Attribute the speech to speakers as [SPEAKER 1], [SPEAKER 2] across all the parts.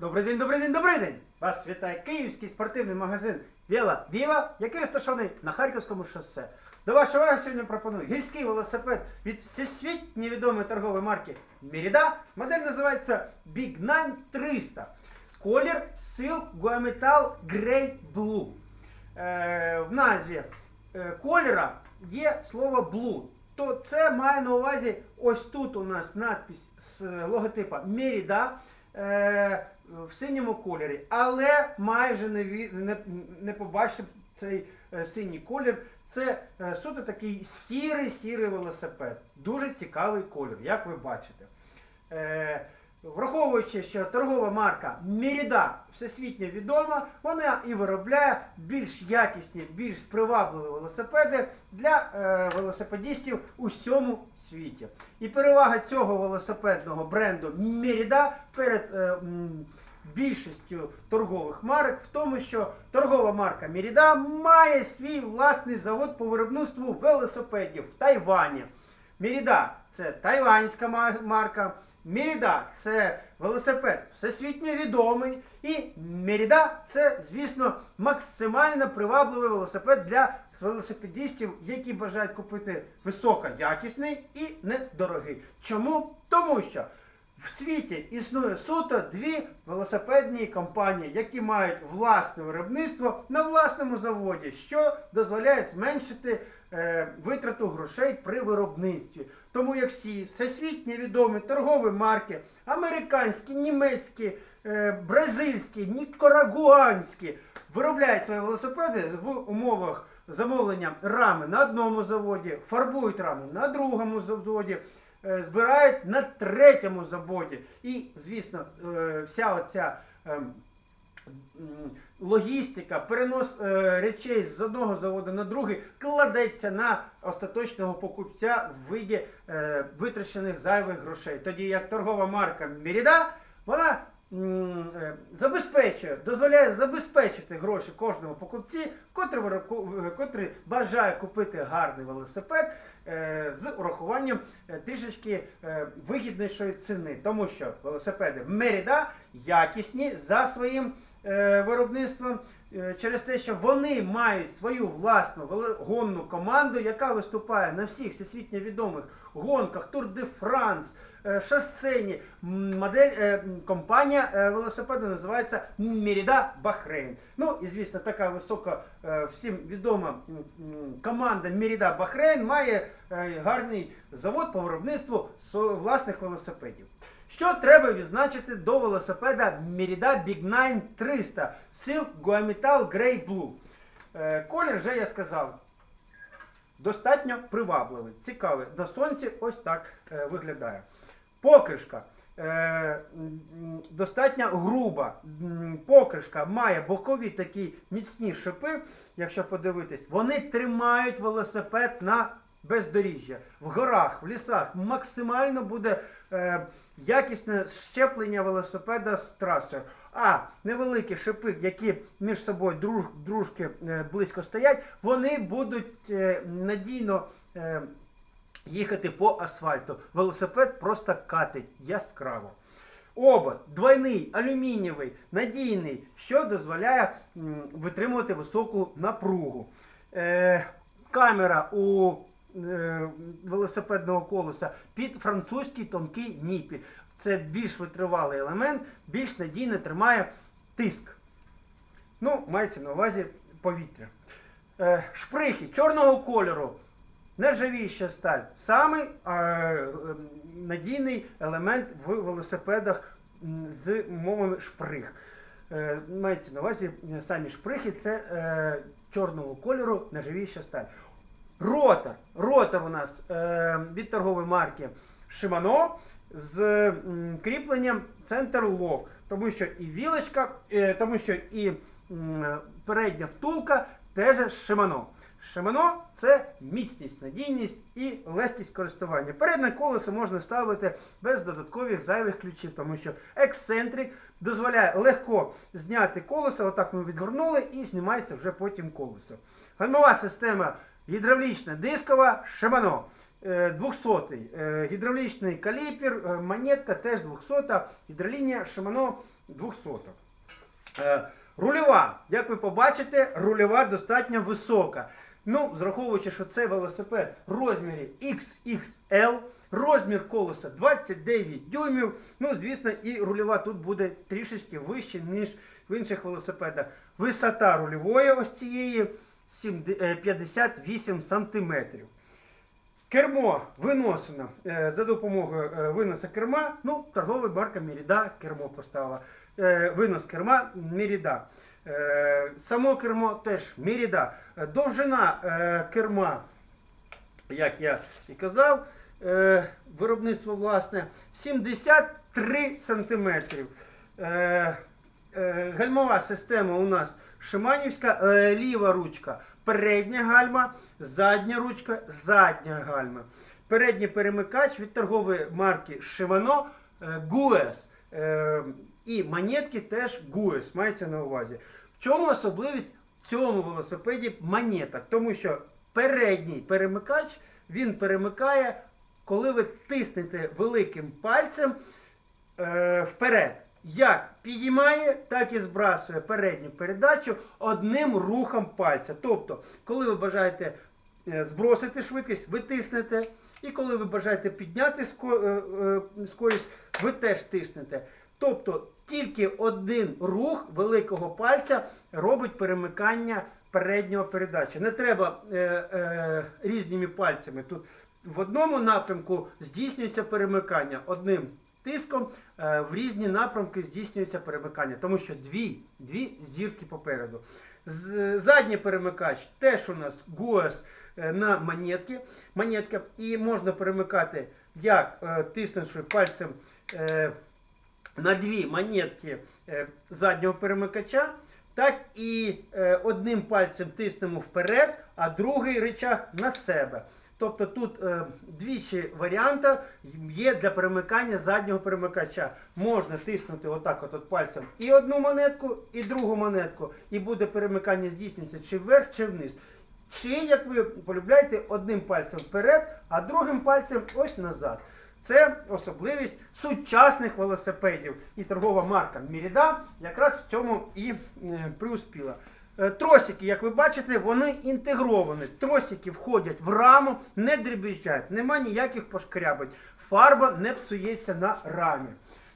[SPEAKER 1] Добрий день, добрий день, добрий день! Вас вітає київський спортивний магазин Віла Віва, який розташований на Харківському шосе. До вашої уваги сьогодні пропоную гірський велосипед від всесвітньо відомої торгової марки Merida. Модель називається Big Nine 300. Колір Silk Guametal Grey Blue. Е, в назві е, кольора є слово blue. То це має на увазі ось тут у нас надпись з логотипа Merida е, в синьому кольорі, але майже не, не, не побачив цей е, синій колір. Це е, суто такий сірий сірий велосипед. Дуже цікавий колір, як ви бачите. Е, Враховуючи, що торгова марка Merida всесвітньо відома, вона і виробляє більш якісні, більш привабливі велосипеди для е, велосипедістів у всьому світі. І перевага цього велосипедного бренду Merida перед е, м, більшістю торгових марок в тому, що торгова марка Merida має свій власний завод по виробництву велосипедів в Тайвані. Меріда це тайванська марка. Меріда це велосипед всесвітньо відомий. І Меріда це, звісно, максимально привабливий велосипед для велосипедістів, які бажають купити високоякісний і недорогий. Чому? Тому що в світі існує суто дві велосипедні компанії, які мають власне виробництво на власному заводі, що дозволяє зменшити е, витрату грошей при виробництві. Тому як всі всесвітньо відомі торгові марки, американські, німецькі, е, бразильські, нікарагуанські, виробляють свої велосипеди в умовах замовлення рами на одному заводі, фарбують рами на другому заводі, е, збирають на третьому заводі. І, звісно, е, вся оця. Логістика, перенос е, речей з одного заводу на другий кладеться на остаточного покупця в виді е, витрачених зайвих грошей. Тоді як торгова марка Merida, вона е, забезпечує, дозволяє забезпечити гроші кожному покупці, котрий, бажає купити гарний велосипед з урахуванням трішечки вигіднішої ціни. Тому що велосипеди Merida якісні за своїм е, виробництвом е, через те, що вони мають свою власну гонну команду, яка виступає на всіх всесвітньо відомих гонках Тур де Франс, е, Модель е, компанія велосипеду називається Merida Bahrain. Ну і звісно, така висока всім відома команда Merida Bahrain має гарний завод по виробництву власних велосипедів. Що треба відзначити до велосипеда Merida Big Nine 300 Silk Guametal Grey Blue? Е, колір вже я сказав. Достатньо привабливий, цікавий. На сонці ось так е, виглядає. Покришка. Е, достатньо груба. Покришка має бокові такі міцні шипи, якщо подивитись, вони тримають велосипед на бездоріжжя. В горах, в лісах максимально буде якісне щеплення велосипеда з трасою. А невеликі шипи, які між собою друж, дружки е, близько стоять, вони будуть е, надійно. Е, їхати по асфальту. Велосипед просто катить яскраво. Обод двойний, алюмінієвий, надійний, що дозволяє витримувати високу напругу. Камера у велосипедного колеса під французький тонкий ніпіль. Це більш витривалий елемент, більш надійно тримає тиск. Ну, мається на увазі повітря. Е, шприхи чорного кольору. Нержавіюча сталь. Самий е, е, надійний елемент в велосипедах з умовами шприх. Е, мається на увазі е, самі шприхи це е, чорного кольору нержавіюча сталь. Ротор. Ротор у нас е, від торгової марки Shimano з кріпленням центр лок. Тому що і вілочка, е, тому що і м, передня втулка теж Shimano. Shimano – це міцність, надійність і легкість користування. Передне колесо можна ставити без додаткових зайвих ключів, тому що ексцентрик дозволяє легко зняти колесо, отак ми відгорнули і знімається вже потім колесо. Гальмова система гідравлічна дискова. Е, 200 е, гідравлічний каліпер, е, монетка теж 200 гідролінія двохсоток. Е, Рульова, як ви побачите, рульова достатньо висока. Ну, зраховуючи, що це велосипед в розмірі XXL, розмір колеса 29 дюймів. Ну, звісно, і рульова тут буде трішечки вище, ніж в інших велосипедах. Висота рульової ось цієї 70 58 сантиметрів. Кермо виносено е, за допомогою е, виноса керма. Ну, торгова марка Міріда кермо поставила. Е, винос керма Міріда. Е, само кермо теж Міріда. Е, Довжина е, керма, як я і казав, е, виробництво власне 73 сантиметрів. Е, е, гальмова система у нас Шиманівська, е, ліва ручка, передня гальма, задня ручка, задня гальма. Передній перемикач від торгової марки е, GUES. Е, і монетки теж GUES, мається на увазі. В чому особливість в цьому велосипеді монеток? Тому що передній перемикач він перемикає, коли ви тиснете великим пальцем е, вперед. Як підіймає, так і збрасує передню передачу одним рухом пальця. Тобто, коли ви бажаєте е, збросити швидкість, ви тиснете. І коли ви бажаєте підняти е, е, скорість, ви теж тиснете. Тобто тільки один рух великого пальця робить перемикання переднього передачі. Не треба е, е, різними пальцями. Тут в одному напрямку здійснюється перемикання одним тиском, е, в різні напрямки здійснюється перемикання, тому що дві, дві зірки попереду. Задній перемикач теж у нас GUES е, на монетки, монетка, і можна перемикати як е, тиснувши пальцем на дві монетки заднього перемикача, так і одним пальцем тиснемо вперед, а другий рычаг на себе. Тобто тут е, двічі варіанти є для перемикання заднього перемикача. Можна тиснути отак от, от пальцем і одну монетку, і другу монетку, і буде перемикання здійснюватися чи вверх, чи вниз. Чи, як ви полюбляєте, одним пальцем вперед, а другим пальцем ось назад. Це особливість сучасних велосипедів. І торгова марка Міріда якраз в цьому і е, приуспіла. Е, Тросики, як ви бачите, вони інтегровані. Тросики входять в раму, не дрібіжать, нема ніяких пошкрябань. Фарба не псується на рамі.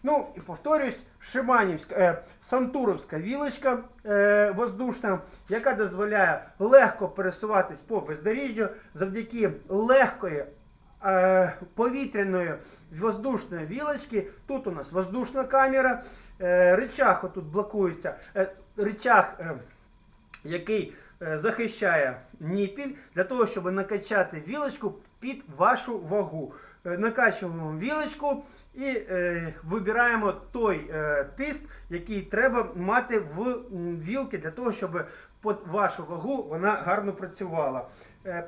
[SPEAKER 1] Ну і повторюсь, Шиманівська, е, Сантуровська вілочка е, воздушна, яка дозволяє легко пересуватись по бездоріжжю завдяки легкої е, повітряної воздушної вілочки. Тут у нас воздушна камера, е, рычаг отут блокується, е, рычаг, е, який е, захищає ніпіль для того, щоб накачати вілочку під вашу вагу. Е, накачуємо вілочку і е, вибираємо той тиск, який треба мати в вілки для того, щоб під вашу вагу вона гарно працювала.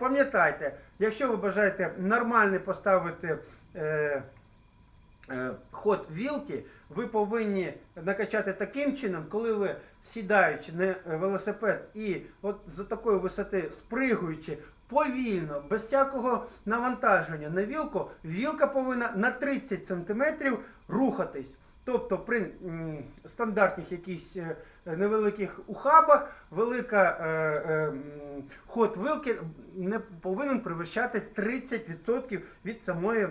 [SPEAKER 1] Пам'ятайте, якщо ви бажаєте нормально поставити ход вілки, ви повинні накачати таким чином, коли ви сідаючи на е, велосипед і от за такої висоти спригуючи повільно, без всякого навантаження на вілку, вілка повинна на 30 см рухатись. Тобто при стандартних якісь е, невеликих ухабах велика е, е, ход вилки не повинен перевищати 30% від самої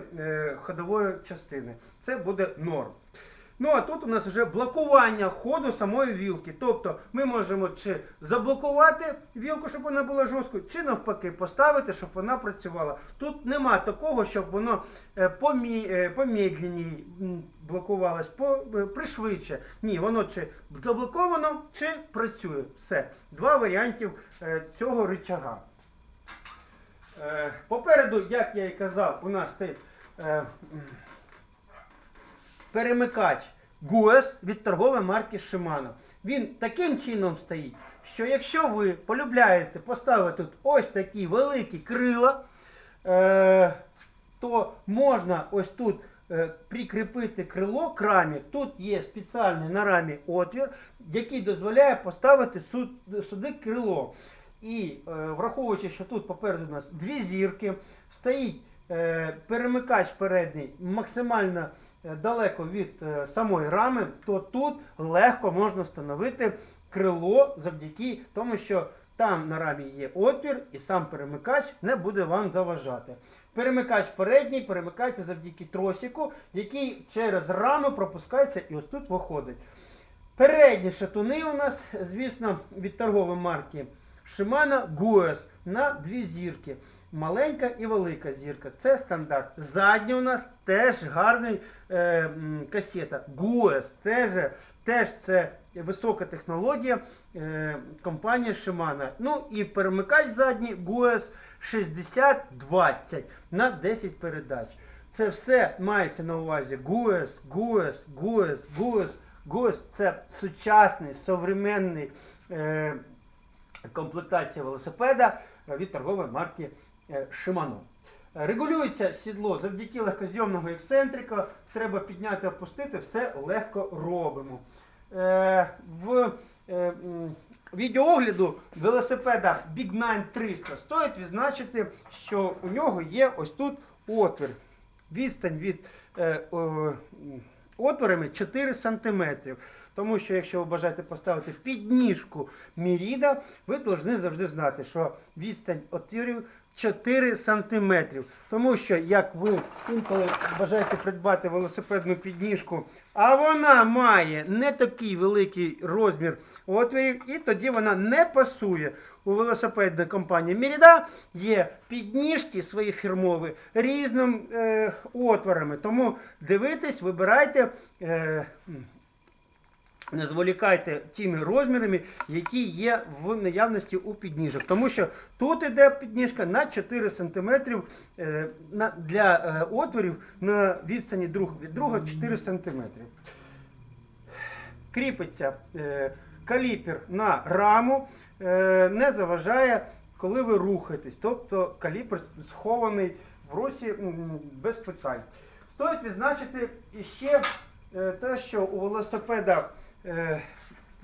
[SPEAKER 1] ходової частини. Це буде норм. Ну а тут у нас вже блокування ходу самої вілки. Тобто ми можемо чи заблокувати вілку, щоб вона була жорсткою, чи навпаки поставити, щоб вона працювала. Тут нема такого, щоб воно е, е, помедленній м, блокувалось, по, е, пришвидше. Ні, воно чи заблоковано, чи працює. Все. Два варіантів цього рычага. Попереду, як я і казав, у нас м, перемикач GUES від торгової марки Shimano. Він таким чином стоїть, що якщо ви полюбляєте поставити тут ось такі великі крила, е, то можна ось тут е, прикріпити крило к рамі. Тут є спеціальний на рамі отвір, який дозволяє поставити сюди крило. І е, враховуючи, що тут попереду у нас дві зірки, стоїть перемикач передній максимально далеко від е, самої рами, то тут легко можна встановити крило завдяки тому, що там на рамі є отвір, і сам перемикач не буде вам заважати. Перемикач передній перемикається завдяки тросику, який через раму пропускається і ось тут виходить. Передні шатуни у нас, звісно, від торгової марки Shimano Gues на дві зірки. Маленька і велика зірка. Це стандарт. Задні у нас теж гарний е, касета. Gues теж, теж це висока технологія е, компанії Shimano. Ну і перемикач задній Gues 6020 на 10 передач. Це все мається на увазі Gues, Gues, Gues, Gues. Gues це сучасний, современний е, комплектація велосипеда від торгової марки е, Shimano. Е, Регулюється сідло завдяки легкозйомного ексцентрика. Треба підняти, опустити, все легко робимо. Е, в відеоогляду велосипеда Big 9 300 стоїть відзначити, що у нього є ось тут отвір. Відстань від отворами 4 см. Тому що якщо ви бажаєте поставити підніжку Міріда, ви повинні завжди знати, що відстань отворів 4 см. Тому що як ви інколи бажаєте придбати велосипедну підніжку, а вона має не такий великий розмір отворів, і тоді вона не пасує. У велосипедної компанії Міріда є підніжки свої фірмові різним е, отворами. Тому дивитесь, вибирайте. Е, не зволікайте тими розмірами, які є в наявності у підніжок. Тому що тут іде підніжка на 4 см е, для е, отворів на відстані друг від друга 4 см. Кріпиться е, каліпер на раму, не заважає, коли ви рухаєтесь. Тобто каліпер схований в русі без питань. Стоїть відзначити іще е, те, що у велосипеда е,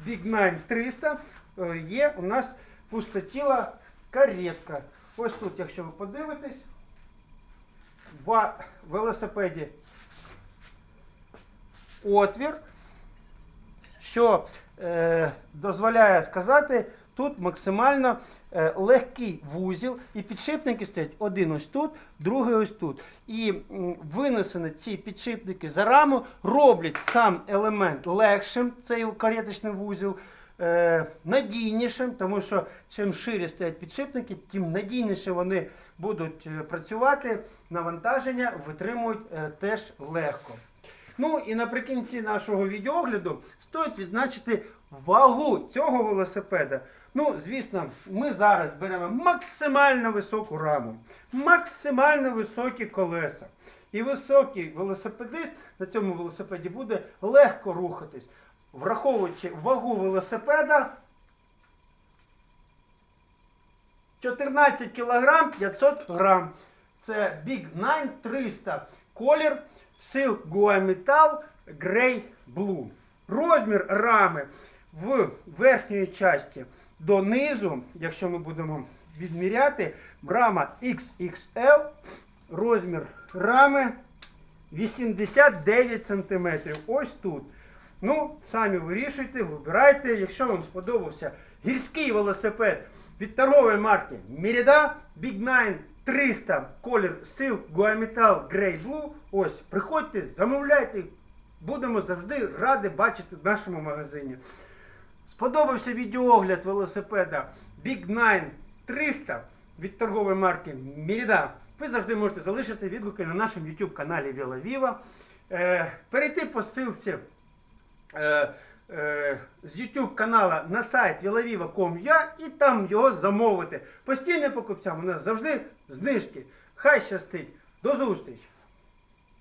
[SPEAKER 1] Big Man 300 е, є у нас пустотіла каретка. Ось тут, якщо ви подивитесь, в велосипеді отвір, що е, дозволяє сказати, тут максимально легкий вузіл, і підшипники стоять один ось тут, другий ось тут. І винесені ці підшипники за раму роблять сам елемент легшим, цей кареточний вузіл, е, надійнішим, тому що чим шире стоять підшипники, тим надійніше вони будуть е, працювати, навантаження витримують е, теж легко. Ну і наприкінці нашого відеогляду стоїть відзначити вагу цього велосипеда. Ну, звісно, ми зараз беремо максимально високу раму, максимально високі колеса. І високий велосипедист на цьому велосипеді буде легко рухатись, враховуючи вагу велосипеда 14 кг 500 грам. Це Big 9 300. Колір Silk Goa Metal Grey Blue. Розмір рами в верхньої часті донизу, якщо ми будемо відміряти, рама XXL, розмір рами 89 см. Ось тут. Ну, самі вирішуйте, вибирайте. Якщо вам сподобався гірський велосипед від торгової марки Merida Big 9 300 колір Silk Guametal Grey Blue. Ось, приходьте, замовляйте. Будемо завжди раді бачити в нашому магазині. Сподобався відеоогляд велосипеда Big 9 300 від торгової марки Merida. Ви завжди можете залишити відгуки на нашому YouTube каналі VeloViva. Е, перейти по ссылці е, е, з YouTube канала на сайт veloviva.com.ua і там його замовити. Постійним покупцям у нас завжди знижки. Хай щастить. До зустрічі!